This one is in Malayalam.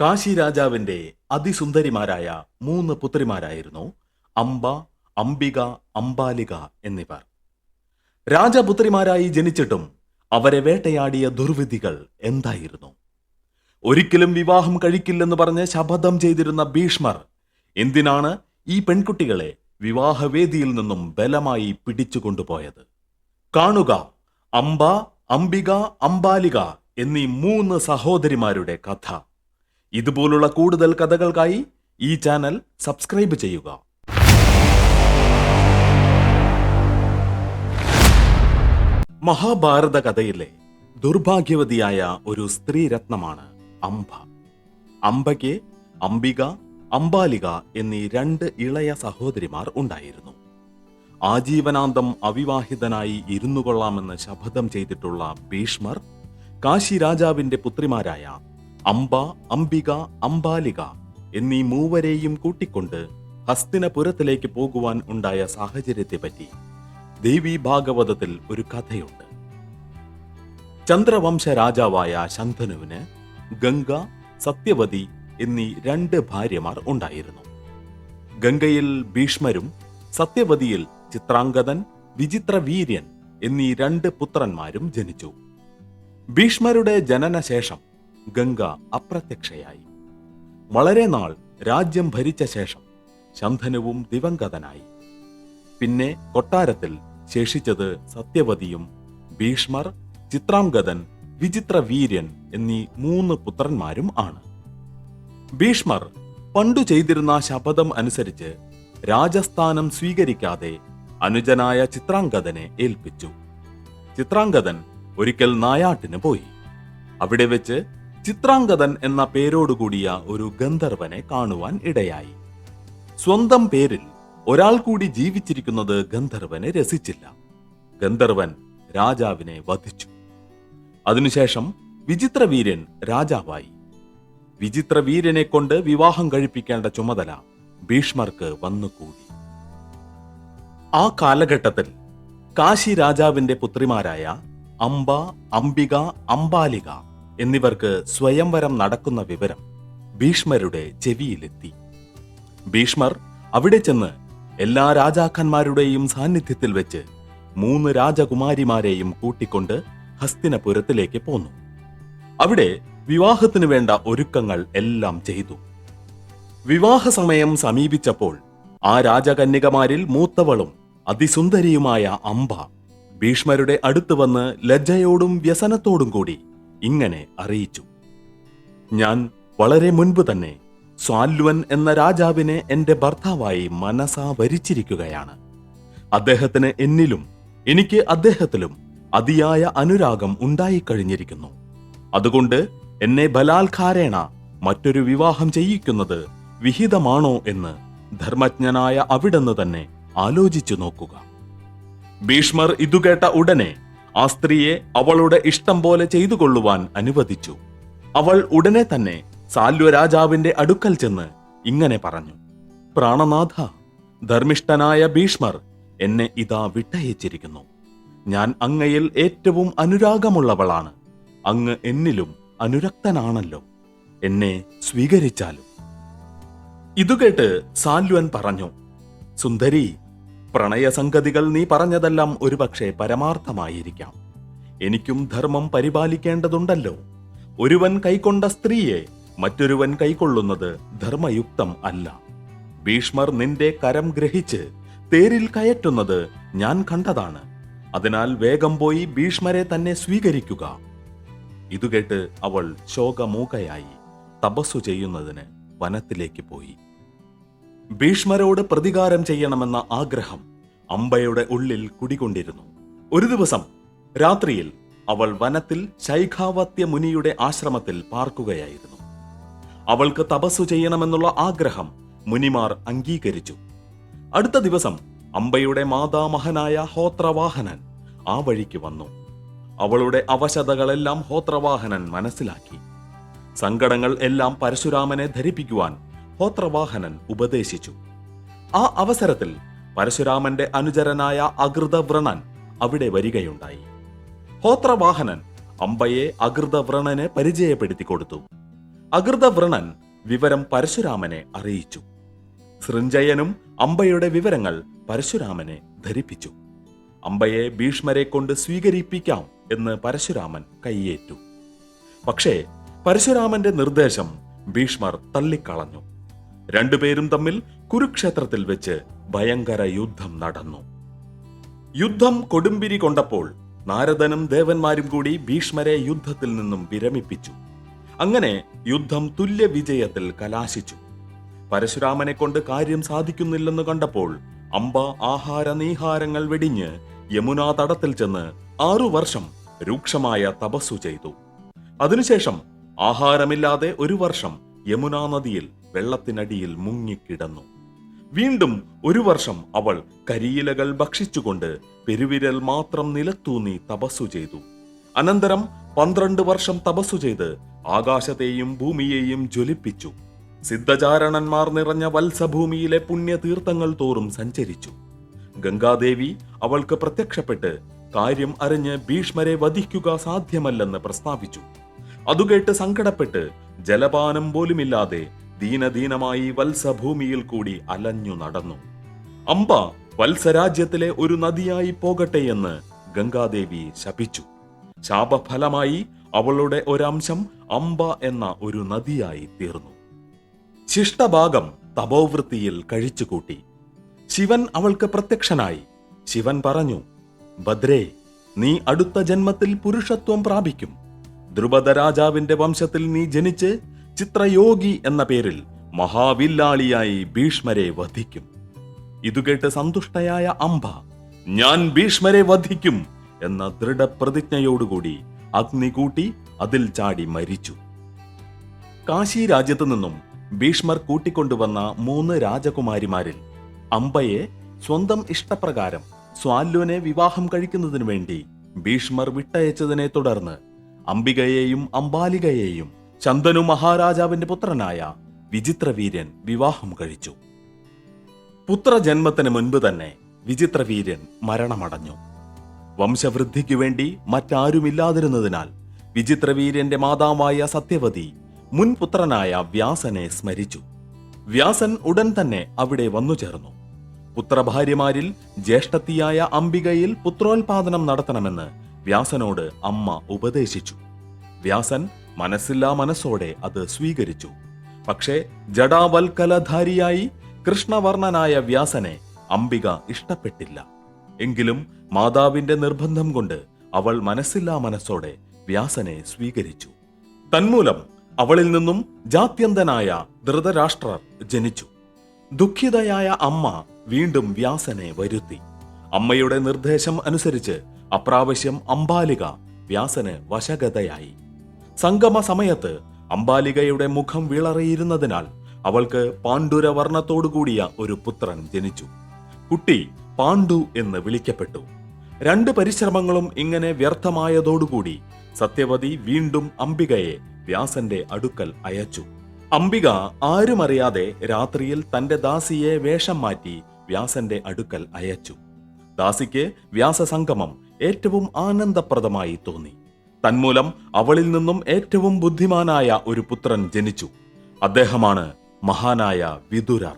കാശി രാജാവിന്റെ അതിസുന്ദരിമാരായ മൂന്ന് പുത്രിമാരായിരുന്നു അംബ അംബിക അംബാലിക എന്നിവർ. രാജപുത്രിമാരായി ജനിച്ചിട്ടും അവരെ വേട്ടയാടിയ ദുർവിധികൾ എന്തായിരുന്നു? ഒരിക്കലും വിവാഹം കഴിക്കില്ലെന്ന് പറഞ്ഞ് ശപഥം ചെയ്തിരുന്ന ഭീഷ്മർ എന്തിനാണ് ഈ പെൺകുട്ടികളെ വിവാഹവേദിയിൽ നിന്നും ബലമായി പിടിച്ചുകൊണ്ടുപോയത് കാണുക അംബ അംബിക അംബാലിക എന്നീ മൂന്ന് സഹോദരിമാരുടെ കഥ. ഇതുപോലുള്ള കൂടുതൽ കഥകൾക്കായി ഈ ചാനൽ സബ്സ്ക്രൈബ് ചെയ്യുക. മഹാഭാരത കഥയിലെ ദുർഭാഗ്യവതിയായ ഒരു സ്ത്രീരത്നമാണ് അംബ അംബയ്ക്ക് അംബിക അംബാലിക എന്നീ രണ്ട് ഇളയ സഹോദരിമാർ ഉണ്ടായിരുന്നു. ആജീവനാന്തം അവിവാഹിതനായി ഇരുന്നു കൊള്ളാമെന്ന് ശപഥം ചെയ്തിട്ടുള്ള ഭീഷ്മർ കാശി രാജാവിന്റെ പുത്രിമാരായ അംബ അംബിക അംബാലിക എന്നീ മൂവരെയും കൂട്ടിക്കൊണ്ട് ഹസ്തിനപുരത്തിലേക്ക് പോകുവാൻ ഉണ്ടായ സാഹചര്യത്തെപ്പറ്റി ദേവി ഭാഗവതത്തിൽ ഒരു കഥയുണ്ട്. ചന്ദ്രവംശ രാജാവായ ശന്തനുവിന് ഗംഗ സത്യവതി എന്നീ രണ്ട് ഭാര്യമാർ ഉണ്ടായിരുന്നു. ഗംഗയിൽ ഭീഷ്മരും സത്യവതിയിൽ ചിത്രാംഗതൻ വിചിത്രവീര്യൻ എന്നീ രണ്ട് പുത്രന്മാരും ജനിച്ചു. ഭീഷ്മരുടെ ജനനശേഷം ഗംഗ അപ്രത്യക്ഷയായി. വളരെ നാൾ രാജ്യം ഭരിച്ച ശേഷം ശന്ധനവും ദിവംഗതനായി. പിന്നെ കൊട്ടാരത്തിൽ ശേഷിച്ചത് സത്യവതിയും ഭീഷ്മർ ചിത്രാംഗതൻ വിചിത്രവീര്യൻ എന്നീ മൂന്ന് പുത്രന്മാരും ആണ്. ഭീഷ്മർ പണ്ടു ചെയ്തിരുന്ന ശപഥം അനുസരിച്ച് രാജസ്ഥാനം സ്വീകരിക്കാതെ അനുജനായ ചിത്രാംഗതനെ ഏൽപ്പിച്ചു. ചിത്രാംഗതൻ ഒരിക്കൽ നായാട്ടിന് പോയി. അവിടെ വെച്ച് ചിത്രാംഗതൻ എന്ന പേരോടുകൂടിയ ഒരു ഗന്ധർവനെ കാണുവാൻ ഇടയായി. സ്വന്തം പേരിൽ ഒരാൾ കൂടി ജീവിച്ചിരിക്കുന്നത് ഗന്ധർവനെ രസിച്ചില്ല. ഗന്ധർവൻ രാജാവിനെ വധിച്ചു. അതിനുശേഷം വിചിത്രവീര്യൻ രാജാവായി. വിചിത്രവീര്യനെ കൊണ്ട് വിവാഹം കഴിപ്പിക്കേണ്ട ചുമതല ഭീഷ്മർക്ക് വന്നുകൂടി. ആ കാലഘട്ടത്തിൽ കാശി രാജാവിന്റെ പുത്രിമാരായ അംബ അംബിക അംബാലിക എന്നിവർക്ക് സ്വയംവരം നടക്കുന്ന വിവരം ഭീഷ്മരുടെ ചെവിയിലെത്തി. ഭീഷ്മർ അവിടെ ചെന്ന് എല്ലാ രാജാക്കന്മാരുടെയും സാന്നിധ്യത്തിൽ വെച്ച് മൂന്ന് രാജകുമാരിമാരെയും കൂട്ടിക്കൊണ്ട് ഹസ്തിനപുരത്തിലേക്ക് പോന്നു. അവിടെ വിവാഹത്തിനു വേണ്ട ഒരുക്കങ്ങൾ എല്ലാം ചെയ്തു. വിവാഹ സമയം സമീപിച്ചപ്പോൾ ആ രാജകന്യകമാരിൽ മൂത്തവളും അതിസുന്ദരിയുമായ അംബ ഭീഷ്മരുടെ അടുത്ത് വന്ന് ലജ്ജയോടും വ്യസനത്തോടും കൂടി ഇങ്ങനെ അറിയിച്ചു. ഞാൻ വളരെ മുൻപ് തന്നെ സ്വാൽവൻ എന്ന രാജാവിനെ എന്റെ ഭർത്താവായി മനസാ വരിച്ചിരിക്കുകയാണ്. അദ്ദേഹത്തിന് എന്നിലും എനിക്ക് അദ്ദേഹത്തിലും അതിയായ അനുരാഗം ഉണ്ടായിക്കഴിഞ്ഞിരിക്കുന്നു. അതുകൊണ്ട് എന്നെ ബലാത്കാരേണ മറ്റൊരു വിവാഹം ചെയ്യിക്കുന്നത് വിഹിതമാണോ എന്ന് ധർമ്മജ്ഞനായ അവിടെന്ന് തന്നെ ആലോചിച്ചു നോക്കുക. ഭീഷ്മർ ഇതുകേട്ട ഉടനെ ആ സ്ത്രീയെ അവളുടെ ഇഷ്ടം പോലെ ചെയ്തു കൊള്ളുവാൻ അനുവദിച്ചു. അവൾ ഉടനെ തന്നെ സാല്വരാജാവിന്റെ അടുക്കൽ ചെന്ന് ഇങ്ങനെ പറഞ്ഞു പ്രാണനാഥ ധർമ്മിഷ്ഠനായ ഭീഷ്മർ എന്നെ ഇതാ വിട്ടയച്ചിരിക്കുന്നു. ഞാൻ അങ്ങയിൽ ഏറ്റവും അനുരാഗമുള്ളവളാണ്. അങ്ങ് എന്നിലും അനുരക്തനാണല്ലോ. എന്നെ സ്വീകരിച്ചാലും. ഇതുകേട്ട് സാൽവൻ പറഞ്ഞു സുന്ദരി പ്രണയസംഗതികൾ നീ പറഞ്ഞതെല്ലാം ഒരുപക്ഷെ പരമാർത്ഥമായിരിക്കാം. എനിക്കും ധർമ്മം പരിപാലിക്കേണ്ടതുണ്ടല്ലോ. ഒരുവൻ കൈക്കൊണ്ട സ്ത്രീയെ മറ്റൊരുവൻ കൈക്കൊള്ളുന്നത് ധർമ്മയുക്തം അല്ല. ഭീഷ്മർ നിന്റെ കരം ഗ്രഹിച്ച് തേരിൽ കയറ്റുന്നത് ഞാൻ കണ്ടതാണ്. അതിനാൽ വേഗം പോയി ഭീഷ്മരെ തന്നെ സ്വീകരിക്കുക. ഇതുകേട്ട് അവൾ ശോകമൂകയായി. തപസ്സു ചെയ്യുന്നതിന് വനത്തിലേക്ക് പോയി. ഭീഷ്മരോട് പ്രതികാരം ചെയ്യണമെന്ന ആഗ്രഹം അമ്പയുടെ ഉള്ളിൽ കുടികൊണ്ടിരുന്നു. ഒരു ദിവസം രാത്രിയിൽ അവൾ വനത്തിൽ ശൈഖാവത്യ മുനിയുടെ ആശ്രമത്തിൽ പാർക്കുകയായിരുന്നു. അവൾക്ക് തപസ്സു ചെയ്യണമെന്നുള്ള ആഗ്രഹം മുനിമാർ അംഗീകരിച്ചു. അടുത്ത ദിവസം അമ്പയുടെ മാതാമഹനായ ഹോത്രവാഹനൻ ആ വഴിക്ക് വന്നു. അവളുടെ അവശതകളെല്ലാം ഹോത്രവാഹനൻ മനസ്സിലാക്കി. സങ്കടങ്ങൾ എല്ലാം പരശുരാമനെ ധരിപ്പിക്കുവാൻ ഹോത്രവാഹനൻ ഉപദേശിച്ചു. ആ അവസരത്തിൽ പരശുരാമന്റെ അനുചരനായ അകൃതവ്രണൻ അവിടെ വരികയുണ്ടായി. ഹോത്രവാഹനൻ അമ്പയെ അകൃതവ്രണന് പരിചയപ്പെടുത്തി കൊടുത്തു അകൃതവ്രണൻ വിവരം പരശുരാമനെ അറിയിച്ചു. സൃഞ്ജയനും അമ്പയുടെ വിവരങ്ങൾ പരശുരാമനെ ധരിപ്പിച്ചു. അമ്പയെ ഭീഷ്മരെ കൊണ്ട് സ്വീകരിപ്പിക്കാം എന്ന് പരശുരാമൻ കൈയേറ്റു പക്ഷേ പരശുരാമന്റെ നിർദ്ദേശം ഭീഷ്മർ തള്ളിക്കളഞ്ഞു. രണ്ടുപേരും തമ്മിൽ കുരുക്ഷേത്രത്തിൽ വെച്ച് ഭയങ്കര യുദ്ധം നടന്നു. യുദ്ധം കൊടുമ്പിരി കൊണ്ടപ്പോൾ നാരദനും ദേവന്മാരും കൂടി ഭീഷ്മരെ യുദ്ധത്തിൽ നിന്നും വിരമിപ്പിച്ചു. അങ്ങനെ യുദ്ധം തുല്യ വിജയത്തിൽ കലാശിച്ചു. പരശുരാമനെ കൊണ്ട് കാര്യം സാധിക്കുന്നില്ലെന്ന് കണ്ടപ്പോൾ അമ്പ ആഹാര നീഹാരങ്ങൾ വെടിഞ്ഞ് യമുനാ തടത്തിൽ ചെന്ന് ആറു വർഷം രൂക്ഷമായ തപസ്സു ചെയ്തു. അതിനുശേഷം ആഹാരമില്ലാതെ ഒരു വർഷം യമുനാ നദിയിൽ വെള്ളത്തിനടിയിൽ മുങ്ങിക്കിടന്നു. വീണ്ടും ഒരു വർഷം അവൾ കരിയിലകൾ ഭക്ഷിച്ചുകൊണ്ട് പെരുവിരൽ മാത്രം നിലത്തൂന്നി തപസ്സു ചെയ്തു. അനന്തരം പന്ത്രണ്ട് വർഷം തപസ്സു ചെയ്ത് ആകാശത്തെയും ഭൂമിയെയും ജ്വലിപ്പിച്ചു. സിദ്ധചാരണന്മാർ നിറഞ്ഞ വത്സഭൂമിയിലെ പുണ്യതീർത്ഥങ്ങൾ തോറും സഞ്ചരിച്ചു. ഗംഗാദേവി അവൾക്ക് പ്രത്യക്ഷപ്പെട്ട് കാര്യം അറിഞ്ഞ് ഭീഷ്മരെ വധിക്കുക സാധ്യമല്ലെന്ന് പ്രസ്താവിച്ചു. അതുകേട്ട് സങ്കടപ്പെട്ട് ജലപാനം പോലുമില്ലാതെ ദീനദീനമായി വത്സഭൂമിയിൽ കൂടി അലഞ്ഞു നടന്നു. അമ്പ വത്സരാജ്യത്തിലെ ഒരു നദിയായി പോകട്ടെ എന്ന് ഗംഗാദേവി ശപിച്ചു. ശാപഫലമായി അവളുടെ ഒരംശം അമ്പ എന്ന ഒരു നദിയായി തീർന്നു. ശിഷ്ടഭാഗം തപോവൃത്തിയിൽ കഴിച്ചുകൂട്ടി. ശിവൻ അവൾക്ക് പ്രത്യക്ഷനായി. ശിവൻ പറഞ്ഞു ഭദ്രേ നീ അടുത്ത ജന്മത്തിൽ പുരുഷത്വം പ്രാപിക്കും. ദ്രുപദ രാജാവിന്റെ വംശത്തിൽ നീ ജനിച്ച് ചിത്രയോഗി എന്ന പേരിൽ മഹാവില്ലാളിയായി ഭീഷ്മരെ വധിക്കും. ഇതു കേട്ട് സന്തുഷ്ടയായ അംബ ഞാൻ ഭീഷ്മരെ വധിക്കും എന്ന ദൃഢപ്രതിജ്ഞയോടുകൂടി അഗ്നി കൂട്ടി അതിൽ ചാടി മരിച്ചു. കാശി രാജ്യത്തു നിന്നും ഭീഷ്മർ കൂട്ടിക്കൊണ്ടുവന്ന മൂന്ന് രാജകുമാരിമാരിൽ അംബയെ സ്വന്തം ഇഷ്ടപ്രകാരം സ്വാല്വനെ വിവാഹം കഴിക്കുന്നതിനു വേണ്ടി ഭീഷ്മർ വിട്ടയച്ചതിനെ തുടർന്ന് അംബികയെയും അംബാലികയെയും ചന്ദനു മഹാരാജാവിന്റെ പുത്രനായ വിചിത്രവീര്യൻ വിവാഹം കഴിച്ചു. പുത്രജന്മത്തിന് മുൻപ് തന്നെ വിചിത്രവീര്യൻ മരണമടഞ്ഞു. വംശവൃദ്ധിക്കു വേണ്ടി മറ്റാരുമില്ലാതിരുന്നതിനാൽ വിചിത്രവീര്യന്റെ മാതാവായ സത്യവതി മുൻപുത്രനായ വ്യാസനെ സ്മരിച്ചു. വ്യാസൻ ഉടൻ തന്നെ അവിടെ വന്നു ചേർന്നു. പുത്രഭാര്യമാരിൽ ജ്യേഷ്ഠത്തിയായ അംബികയിൽ പുത്രോൽപാദനം നടത്തണമെന്ന് വ്യാസനോട് അമ്മ ഉപദേശിച്ചു. വ്യാസൻ മനസ്സില്ലാ മനസ്സോടെ അത് സ്വീകരിച്ചു. പക്ഷേ ജഡാവൽക്കലധാരിയായി കൃഷ്ണവർണനായ വ്യാസനെ അംബിക ഇഷ്ടപ്പെട്ടില്ല. എങ്കിലും മാതാവിന്റെ നിർബന്ധം കൊണ്ട് അവൾ മനസ്സില്ലാ മനസ്സോടെ വ്യാസനെ സ്വീകരിച്ചു. തന്മൂലം അവളിൽ നിന്നും ജാത്യന്തനായ ധൃതരാഷ്ട്രർ ജനിച്ചു. ദുഃഖിതയായ അമ്മ വീണ്ടും വ്യാസനെ വരുത്തി. അമ്മയുടെ നിർദ്ദേശം അനുസരിച്ച് അപ്രാവശ്യം അംബാലിക വ്യാസന് വശഗതയായി. സംഗമ സമയത്ത് അംബാലികയുടെ മുഖം വിളറിയിരുന്നതിനാൽ അവൾക്ക് പാണ്ഡുരവർണത്തോടുകൂടിയ ഒരു പുത്രൻ ജനിച്ചു. കുട്ടി പാണ്ഡു എന്ന് വിളിക്കപ്പെട്ടു. രണ്ട് പരിശ്രമങ്ങളും ഇങ്ങനെ വ്യർത്ഥമായതോടുകൂടി സത്യവതി വീണ്ടും അംബികയെ വ്യാസന്റെ അടുക്കൽ അയച്ചു. അംബിക ആരുമറിയാതെ രാത്രിയിൽ തന്റെ ദാസിയെ വേഷം മാറ്റി വ്യാസന്റെ അടുക്കൽ അയച്ചു. ദാസിക്ക് വ്യാസസംഗമം ഏറ്റവും ആനന്ദപ്രദമായി തോന്നി. തന്മൂലം അവളിൽ നിന്നും ഏറ്റവും ബുദ്ധിമാനായ ഒരു പുത്രൻ ജനിച്ചു. അദ്ദേഹമാണ് മഹാനായ വിതുരർ